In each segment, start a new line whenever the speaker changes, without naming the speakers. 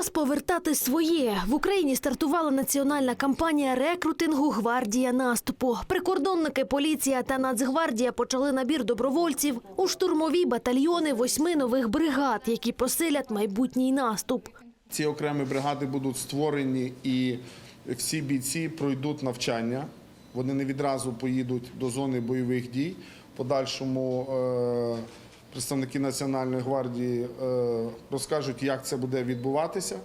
Час повертати своє в Україні стартувала національна кампанія рекрутингу Гвардія наступу. Прикордонники, поліція та Нацгвардія почали набір добровольців у штурмові батальйони восьми нових бригад, які посилять майбутній наступ.
Ці окремі бригади будуть створені і всі бійці пройдуть навчання. Вони не відразу поїдуть до зони бойових дій. Подальшому е, представники Національної гвардії е, розкажуть, як це буде відбуватися.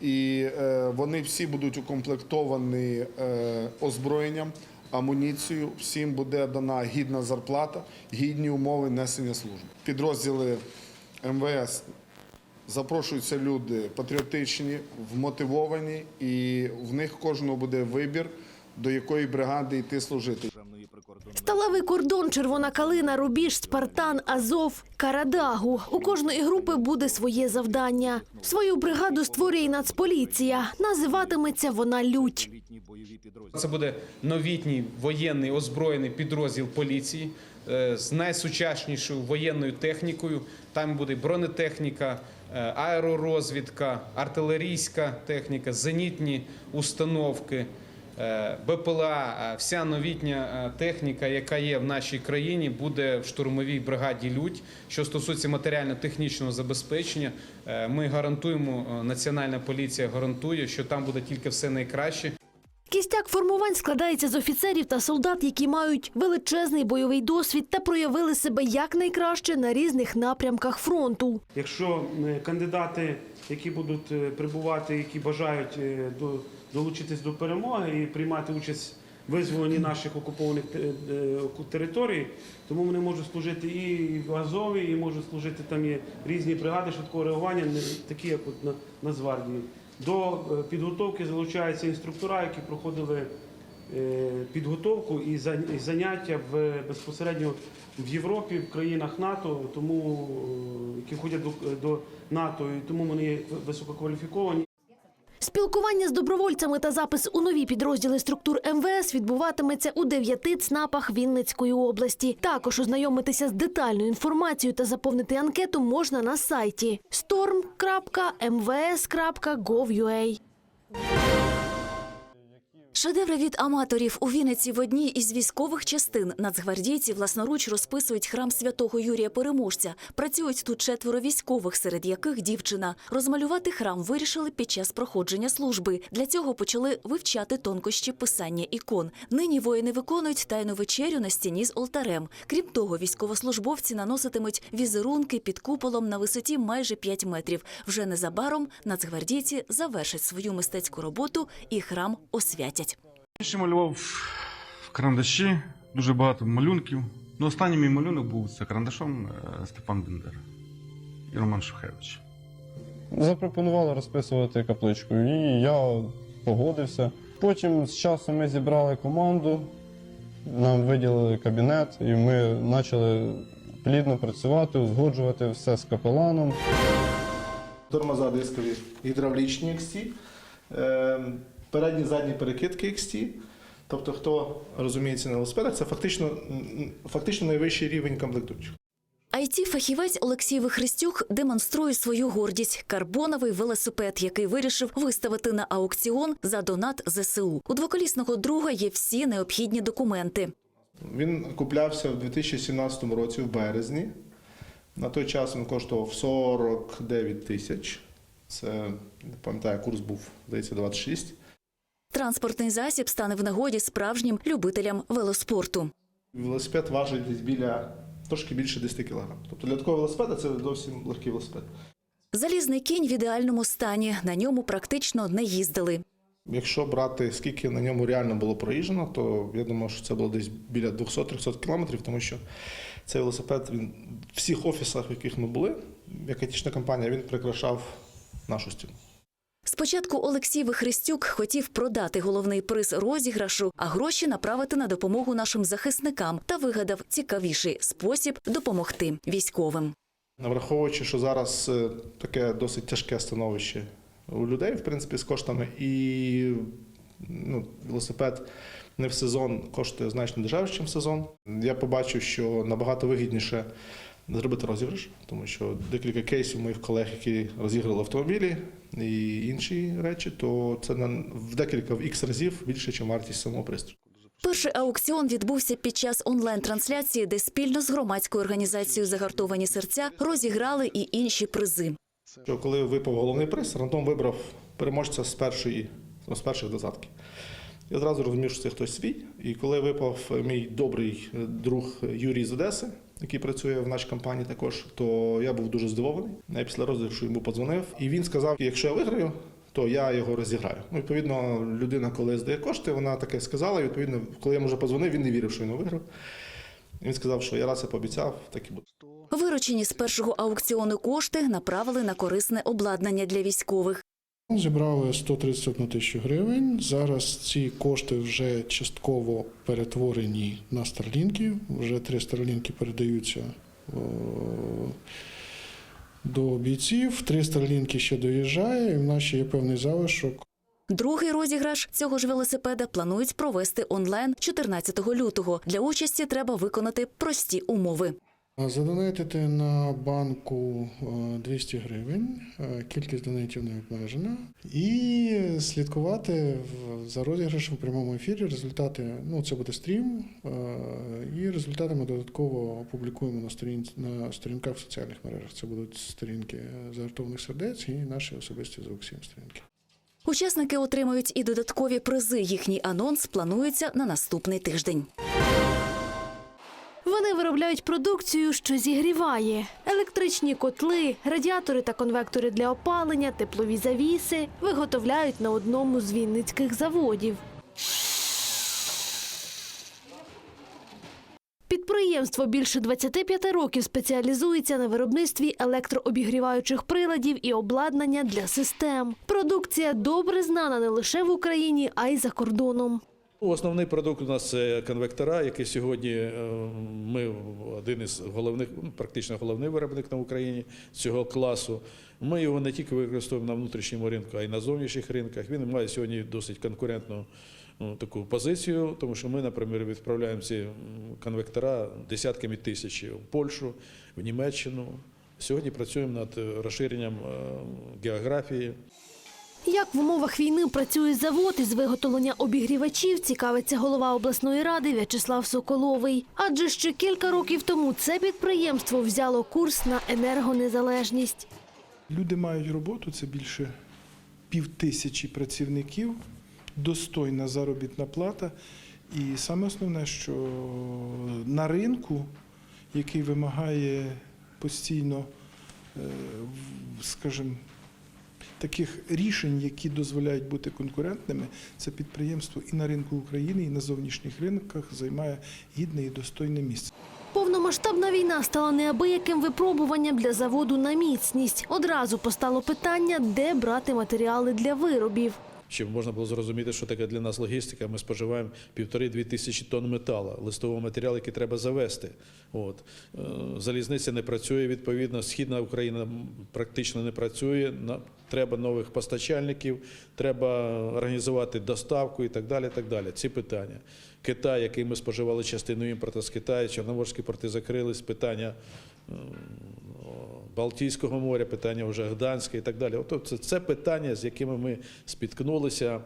І е, вони всі будуть укомплектовані е, озброєнням, амуніцією. Всім буде дана гідна зарплата, гідні умови несення служби. Підрозділи МВС Запрошуються люди патріотичні, вмотивовані, і в них кожного буде вибір, до якої бригади йти служити.
Сталевий кордон, червона калина, рубіж, спартан, азов, карадагу. У кожної групи буде своє завдання. Свою бригаду створює і Нацполіція. Називатиметься вона лють.
Це буде новітній воєнний озброєний підрозділ поліції е, з найсучаснішою воєнною технікою. Там буде бронетехніка, е, аеророзвідка, артилерійська техніка, зенітні установки. Е, БПЛА, е, вся новітня е, техніка, яка є в нашій країні, буде в штурмовій бригаді Людь. Що стосується матеріально-технічного забезпечення, ми гарантуємо, Національна поліція гарантує, що там буде тільки все найкраще.
Кістяк формувань складається з офіцерів та солдат, які мають величезний бойовий досвід та проявили себе якнайкраще на різних напрямках фронту.
Якщо кандидати, які будуть прибувати, які бажають до- долучитись до перемоги і приймати участь в визволенні наших окупованих е, оку- територій, тому вони можуть служити і в Азові, і можуть служити там є різні бригади швидкого реагування, такі як от на Нацгвардії. До е, підготовки залучаються інструктора, які проходили е, підготовку і заняття в безпосередньо в Європі, в країнах НАТО, тому е, які входять до, до НАТО, і тому вони висококваліфіковані.
Спілкування з добровольцями та запис у нові підрозділи структур МВС відбуватиметься у дев'яти ЦНАПах Вінницької області. Також ознайомитися з детальною інформацією та заповнити анкету можна на сайті storm.mvs.gov.ua.
Шедеври від аматорів у Вінниці в одній із військових частин нацгвардійці власноруч розписують храм святого Юрія Переможця. Працюють тут четверо військових, серед яких дівчина. Розмалювати храм вирішили під час проходження служби. Для цього почали вивчати тонкощі писання ікон. Нині воїни виконують тайну вечерю на стіні з олтарем. Крім того, військовослужбовці наноситимуть візерунки під куполом на висоті майже 5 метрів. Вже незабаром нацгвардійці завершать свою мистецьку роботу і храм освятять.
Ще малював в карандаші, дуже багато малюнків. Ну, останній мій малюнок був це карандашом е, Степан Бендер і Роман Шухевич.
Запропонували розписувати капличку, і я погодився. Потім з часом ми зібрали команду, нам виділили кабінет, і ми почали плідно працювати, узгоджувати все з капеланом.
Тормоза дискові гідравлічні XT, е, передні задні перекидки XT. Тобто, хто розуміється на велосипедах, це фактично, фактично найвищий рівень комплектуючих.
IT-фахівець Олексій Вихрестюк демонструє свою гордість – карбоновий велосипед, який вирішив виставити на аукціон за донат ЗСУ. У двоколісного друга є всі необхідні документи.
Він куплявся в 2017 році, в березні. На той час він коштував 49 тисяч. Це, не пам'ятаю, курс був, здається, 26.
Транспортний засіб стане в нагоді справжнім любителям велоспорту.
Велосипед важить десь біля трошки більше 10 кг. Тобто для такого велосипеда це зовсім легкий велосипед.
Залізний кінь в ідеальному стані. На ньому практично не їздили.
Якщо брати, скільки на ньому реально було проїжджено, то я думаю, що це було десь біля 200-300 кілометрів, тому що цей велосипед він в всіх офісах, в яких ми були, як айтішна компанія, він прикрашав нашу стіну.
Спочатку Олексій Вихрестюк хотів продати головний приз розіграшу, а гроші направити на допомогу нашим захисникам та вигадав цікавіший спосіб допомогти військовим.
Враховуючи, що зараз е, таке досить тяжке становище у людей, в принципі, з коштами, і ну, велосипед не в сезон коштує значно дешевше, ніж в сезон. Я побачив, що набагато вигідніше зробити розіграш, тому що декілька кейсів моїх колег, які розіграли автомобілі і інші речі, то це на в декілька в ікс разів більше, ніж вартість самого пристрою.
Перший аукціон відбувся під час онлайн-трансляції, де спільно з громадською організацією Загартовані серця розіграли і інші призи.
Що коли випав головний приз, рандом вибрав переможця з першої з перших десятки. Я одразу розумів, що це хтось свій. І коли випав мій добрий е, друг Юрій з Одеси, який працює в нашій компанії також, то я був дуже здивований. Я після розіграшу йому подзвонив, і він сказав: якщо я виграю, то я його розіграю. Ну, відповідно, людина, коли здає кошти, вона таке сказала. І відповідно, коли я йому вже подзвонив, він не вірив, що він виграв. Він сказав, що я раз це пообіцяв, так і буде.
Виручені з першого аукціону кошти направили на корисне обладнання для військових.
Зібрали 131 тисячу гривень. Зараз ці кошти вже частково перетворені на старлінки. Вже три старлінки передаються е, до бійців. Три старлінки ще доїжджає, і в нас ще є певний залишок
Другий розіграш цього ж велосипеда планують провести онлайн 14 лютого. Для участі треба виконати прості умови.
Задонатити на банку е, 200 гривень, е, кількість донатів не обмежена, і слідкувати за розіграшем в прямому ефірі. Результати, ну це буде стрім, е, і результати ми додатково опублікуємо на сторін на сторінках в соціальних мережах. Це будуть сторінки загартованих сердець і наші особисті з аукціон сторінки.
Учасники отримають і додаткові призи. Їхній анонс планується на наступний тиждень.
Вони виробляють продукцію, що зігріває: електричні котли, радіатори та конвектори для опалення, теплові завіси виготовляють на одному з вінницьких заводів. Підприємство більше 25 років спеціалізується на виробництві електрообігріваючих приладів і обладнання для систем. Продукція добре знана не лише в Україні, а й за кордоном.
Основний продукт у нас це конвектора, який сьогодні е, ми один із головних, ну, практично головний виробник на Україні цього класу. Ми його не тільки використовуємо на внутрішньому ринку, а й на зовнішніх ринках. Він має сьогодні досить конкурентну ну, таку позицію, тому що ми, наприклад, відправляємо ці конвектора десятками тисяч в Польщу, в Німеччину. Сьогодні працюємо над розширенням е, географії.
Як в умовах війни працює завод із виготовлення обігрівачів, цікавиться голова обласної ради В'ячеслав Соколовий. Адже ще кілька років тому це підприємство взяло курс на енергонезалежність.
Люди мають роботу, це більше пів тисячі працівників, достойна заробітна плата. І саме основне, що на ринку, який вимагає постійно, е, скажімо, таких рішень, які дозволяють бути конкурентними, це підприємство і на ринку України, і на зовнішніх ринках займає гідне і достойне місце.
Повномасштабна війна стала неабияким випробуванням для заводу на міцність. Одразу постало питання, де брати матеріали для виробів.
Щоб можна було зрозуміти, що таке для нас логістика, ми споживаємо півтори-дві тисячі тонн металу, листового матеріалу, який треба завести. От. Е, Залізниця не працює, відповідно, Східна Україна практично не працює. Треба нових постачальників, треба організувати доставку і так далі. так далі. Ці питання. Китай, який ми споживали частину імпорту з Китаю, Чорноморські порти закрились, питання е, Балтійського моря, питання вже Гданська і так далі. Це, це питання, з якими ми спіткнулися.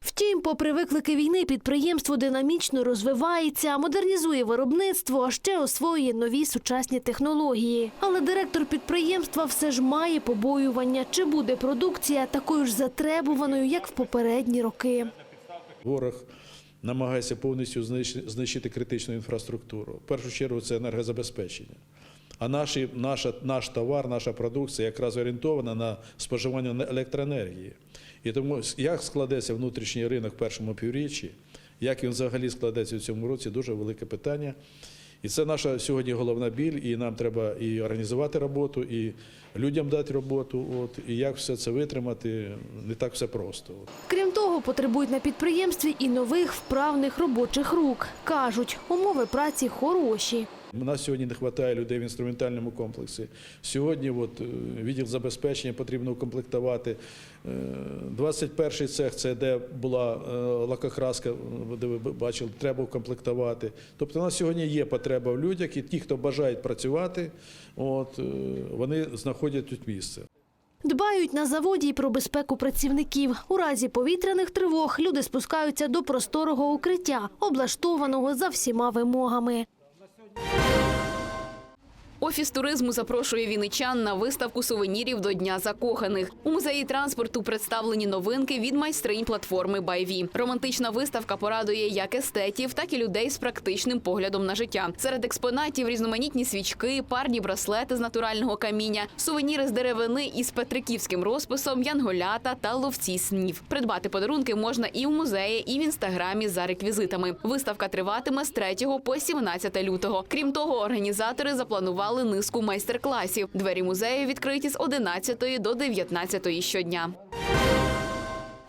Втім, попри виклики війни, підприємство динамічно розвивається, модернізує виробництво, а ще освоює нові сучасні технології. Але директор підприємства все ж має побоювання, чи буде продукція такою ж затребуваною, як в попередні роки.
Ворог намагається повністю знищити критичну інфраструктуру. В першу чергу це енергозабезпечення. А наші, наша, наш товар, наша продукція якраз орієнтована на споживання електроенергії. І тому як складеться внутрішній ринок в першому півріччі, як він взагалі складеться в цьому році, дуже велике питання. І це наша сьогодні головна біль, і нам треба і організувати роботу, і людям дати роботу. От, і як все це витримати, не так все просто.
Крім того, потребують на підприємстві і нових вправних робочих рук. Кажуть, умови праці хороші.
У нас сьогодні не вистачає людей в інструментальному комплексі. Сьогодні от, е, відділ забезпечення потрібно укомплектувати. Е, 21-й цех це де була е, лакокраска, е, де ви бачили, треба укомплектувати. Тобто у нас сьогодні є потреба в людях, і ті, хто бажають працювати, от, е, вони знаходять тут місце.
Дбають на заводі й про безпеку працівників. У разі повітряних тривог люди спускаються до просторого укриття, облаштованого за всіма вимогами.
Офіс туризму запрошує вінничан на виставку сувенірів до Дня закоханих. У музеї транспорту представлені новинки від майстринь платформи Байві. Романтична виставка порадує як естетів, так і людей з практичним поглядом на життя. Серед експонатів різноманітні свічки, парні браслети з натурального каміння, сувеніри з деревини із петриківським розписом, янголята та ловці снів. Придбати подарунки можна і в музеї, і в інстаграмі за реквізитами. Виставка триватиме з 3 по 17 лютого. Крім того, організатори запланували низку майстер-класів. Двері музею відкриті з 11 до 19 щодня.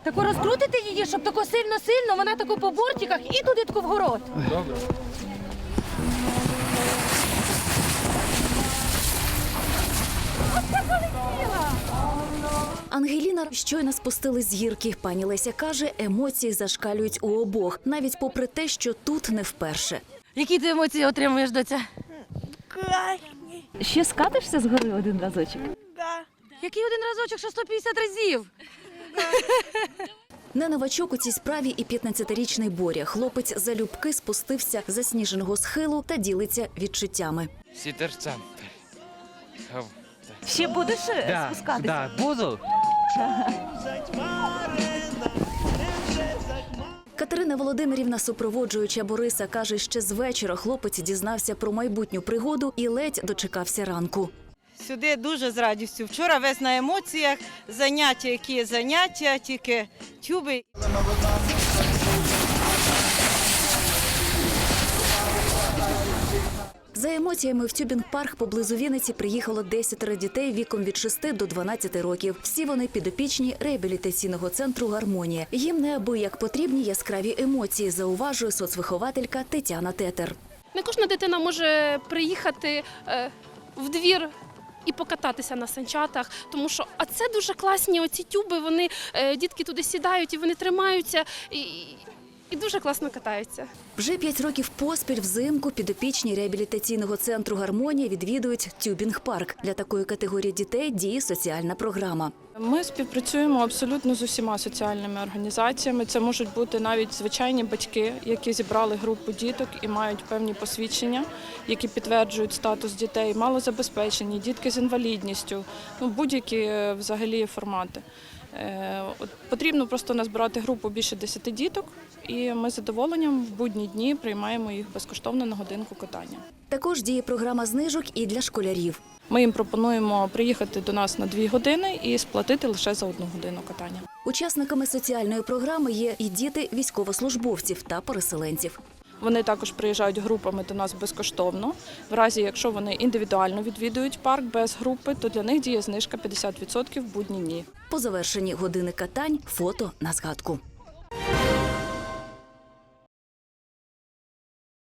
Тако розкрутите її, щоб тако сильно-сильно, вона тако по бортиках і туди тако вгород.
Ангеліна щойно спустили з гірки. Пані Леся каже, емоції зашкалюють у обох, навіть попри те, що тут не вперше.
Які ти емоції отримуєш, доця?
Ще скатишся з гори один разочок?
Який один разочок, що 150 разів?
Не новачок у цій справі і 15-річний Боря. Хлопець залюбки спустився з засніженого схилу та ділиться відчуттями.
Сітерцем.
Ще будеш
Да, да, буду.
Катерина Володимирівна, супроводжуюча Бориса, каже, ще з вечора хлопець дізнався про майбутню пригоду і ледь дочекався ранку.
Сюди дуже з радістю. Вчора весь на емоціях, заняття, які заняття, тільки тюби.
За емоціями в тюбінг-парк поблизу Вінниці приїхало 10 дітей віком від 6 до 12 років. Всі вони підопічні реабілітаційного центру Гармонія. Їм неабияк потрібні яскраві емоції, зауважує соцвихователька Тетяна Тетер.
Не кожна дитина може приїхати е, в двір. І покататися на санчатах, тому що а це дуже класні оці тюби. Вони е, дітки туди сідають і вони тримаються і, і дуже класно катаються.
Вже п'ять років поспіль взимку підопічні реабілітаційного центру Гармонія відвідують тюбінг-парк. Для такої категорії дітей діє соціальна програма.
Ми співпрацюємо абсолютно з усіма соціальними організаціями. Це можуть бути навіть звичайні батьки, які зібрали групу діток і мають певні посвідчення, які підтверджують статус дітей, малозабезпечені, дітки з інвалідністю, ну будь-які е, взагалі формати. Е, от Потрібно просто назбирати групу більше 10 діток, і ми з задоволенням в будні дні приймаємо їх безкоштовно на годинку катання.
Також діє програма знижок і для школярів.
Ми їм пропонуємо приїхати до нас на дві години і сплатити лише за одну годину катання.
Учасниками соціальної програми є і діти військовослужбовців та переселенців.
Вони також приїжджають групами до нас безкоштовно. В разі, якщо вони індивідуально відвідують парк без групи, то для них діє знижка 50% в будні дні.
По завершенні години катань фото на згадку.